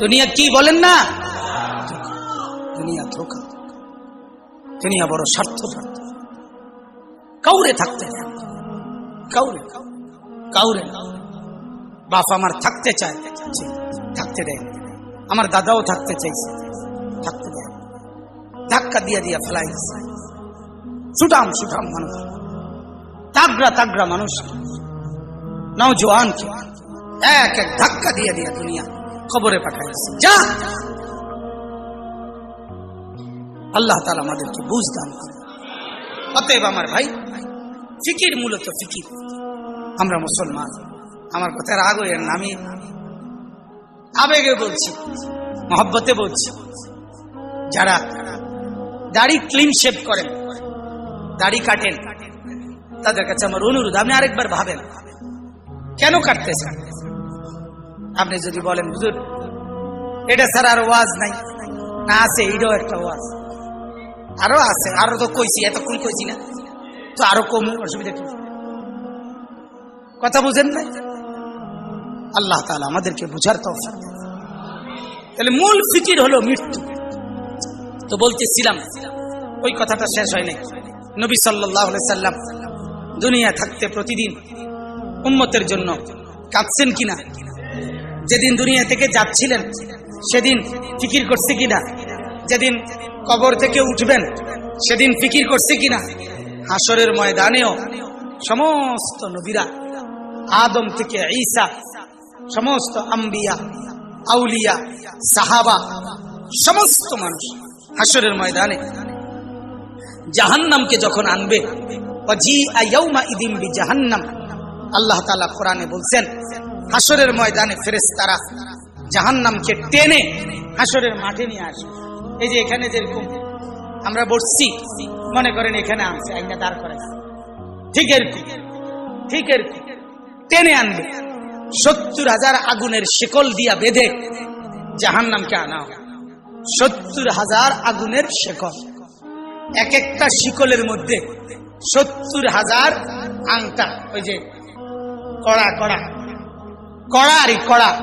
দুনিয়া কি বলেন না? দুনিয়া ধোকা। দুনিয়া বড় স্বার্থপর। কাউরে থাকতে কাউরে। কাউরে বাপ আমার থাকতে চায়। থাকতে দেয় আমার দাদাও থাকতে চাইছে। থাকতে দেয় ধাক্কা দিয়ে দিয়ে ফেলাই দিছে। সুঠাম সুঠাম মানুষ। তাগড়া তাগড়া মানুষ। নওজোয়ানকে এক এক ধাক্কা দিয়ে দিয়ে দুনিয়া খবরে পাঠাইছে। যা। আল্লাহ তালা আমাদেরকে বুঝ অতএব আমার ভাই, ফিকির মূলত ফিকির। আমরা মুসলমান। আমার কথা রাগ হইয়েন না আমি আবেগে বলছি, মহব্বতে বলছি, যারা দাড়ি ক্লিন শেভ করেন, দাড়ি কাটেন, তাদের কাছে আমার অনুরোধ, আপনি আরেকবার ভাবেন, কেন কাটতেছেন? আপনি যদি বলেন, হুজুর, এটা ছাড়া আর ওয়াজ নাই। না, আছে, এটাও একটা ওয়াজ। আরও আছে, আরও তো কইছি এতক্ষণ কইছি না। তো আরও কম অসুবিধা কি? কথা বুঝেন না? আল্লাহ তাআলা আমাদেরকে বুঝার তো তাহলে মূল ফিকির হলো মৃত্যু। তো বলতেছিলাম, ওই কথাটা শেষ হয় নাই। নবী আলাইহি সাল্লাম দুনিয়া থাকতে প্রতিদিন উম্মতের জন্য কাঁদছেন কিনা? যেদিন দুনিয়া থেকে যাচ্ছিলেন, সেদিন ফিকির করছে কিনা? যেদিন কবর থেকে উঠবেন, সেদিন ফিকির করছে কিনা? হাসরের ময়দানেও সমস্ত নবীরা, আদম থেকে ঈসা, সমস্ত আম্বিয়া, আউলিয়া, সাহাবা, সমস্ত মানুষ হাসরের ময়দানে। জাহান্নামকে যখন আনবে বিজাহান্নাম আল্লাহ তাআলা কোরআনে বলছেন হাসরের ময়দানে ফেরেশতারা জাহান্নামকে টেনে হাসরের মাঠে নিয়ে আসবে এই যে এখানে যেরকম আমরা বসছি, মনে করেন এখানে আনছে, আইনা দাঁড় করে ঠিক এরকম ঠিক এরকম। টেনে আনবে। সত্তর হাজার আগুনের শিকল দিয়া বেঁধে জাহান্নামকে আনা হবে। সত্তর হাজার আগুনের শিকল। এক একটা শিকলের মধ্যে সত্তর হাজার আংটা, ওই যে কড়া কড়া। কড়া আরে কড়া।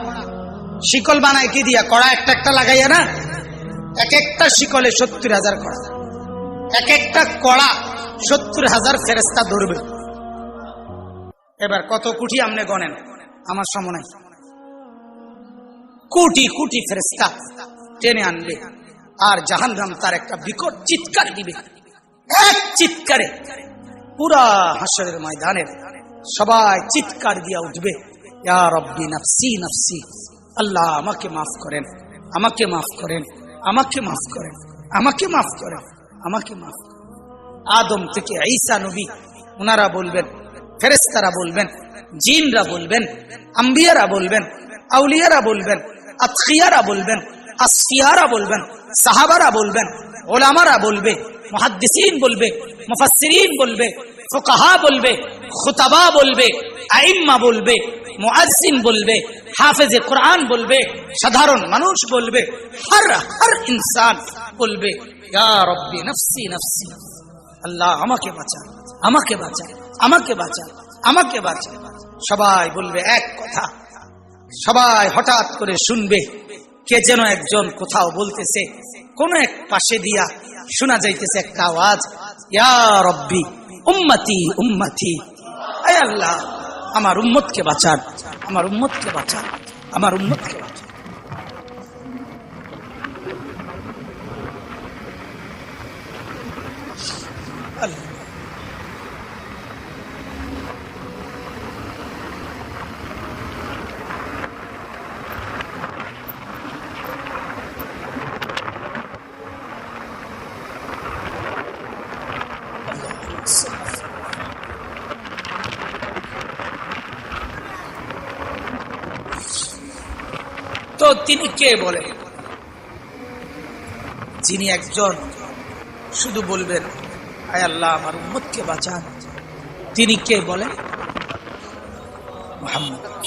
শিকল বানায় কি দিয়া? কড়া একটা একটা লাগাইয়া না? এক একটা শিকলে সত্তর হাজার কড়া। এক একটা কড়া সত্তর হাজার ফেরেস্তা ধরবে। এবার কত কোটি আমনে গনেন আমার সময় কোটি কোটি ফেরেস্তা টেনে আনবে। আর জাহান জাহান্নাম তার একটা বিকট চিৎকার দিবে। এক চিৎকারে। পুরা হাসরের ময়দানের সবাই চিৎকার দিয়া উঠবে। আল্লাহ আমাকে মাফ করেন, আমাকে মাফ করেন, আমাকে মাফ করেন, আমাকে মাফ করেন, আমাকে মাফ আদম থেকে ঈসা নবী ওনারা বলবেন ফেরেস্তারা বলবেন, জিনরা বলবেন, আম্বিয়ারা বলবেন, আউলিয়ারা বলবেন আতখিয়ারা বলবেন, আসফিয়ারা বলবেন, সাহাবারা বলবেন, ওলামারা বলবে, মুহাদ্দিসিন বলবে, মুফাসসিরিন বলবে ফুকাহা বলবে, খুতাবা বলবে, আইম্মা বলবে, মুআজ্জিন বলবে, হাফেজে কোরআন বলবে, সাধারণ মানুষ বলবে, হর হর ইনসান বলবে রব্বি নফসি নফসি, আল্লাহ আমাকে বাঁচা আমাকে বাঁচা আমাকে বাঁচা আমাকে বাঁচা। সবাই বলবে এক কথা, সবাই হঠাৎ করে শুনবে, কে যেন একজন কোথাও বলতেছে, কোন এক পাশে দিয়া শোনা যাইতেছে একটা আওয়াজ, ইয়া রব্বি উম্মতি উম্মতি। আয় আল্লাহ আমার উম্মতকে বাঁচান আমার উম্মতকে বাঁচান আমার উম্মতকে বাঁচান। আল্লাহ। তিনি কে বলেন যিনি একজন শুধু বলবেন আয় আল্লাহ, আমার উম্মতকে বাঁচান। তিনি কে বলে? মোহাম্মদ।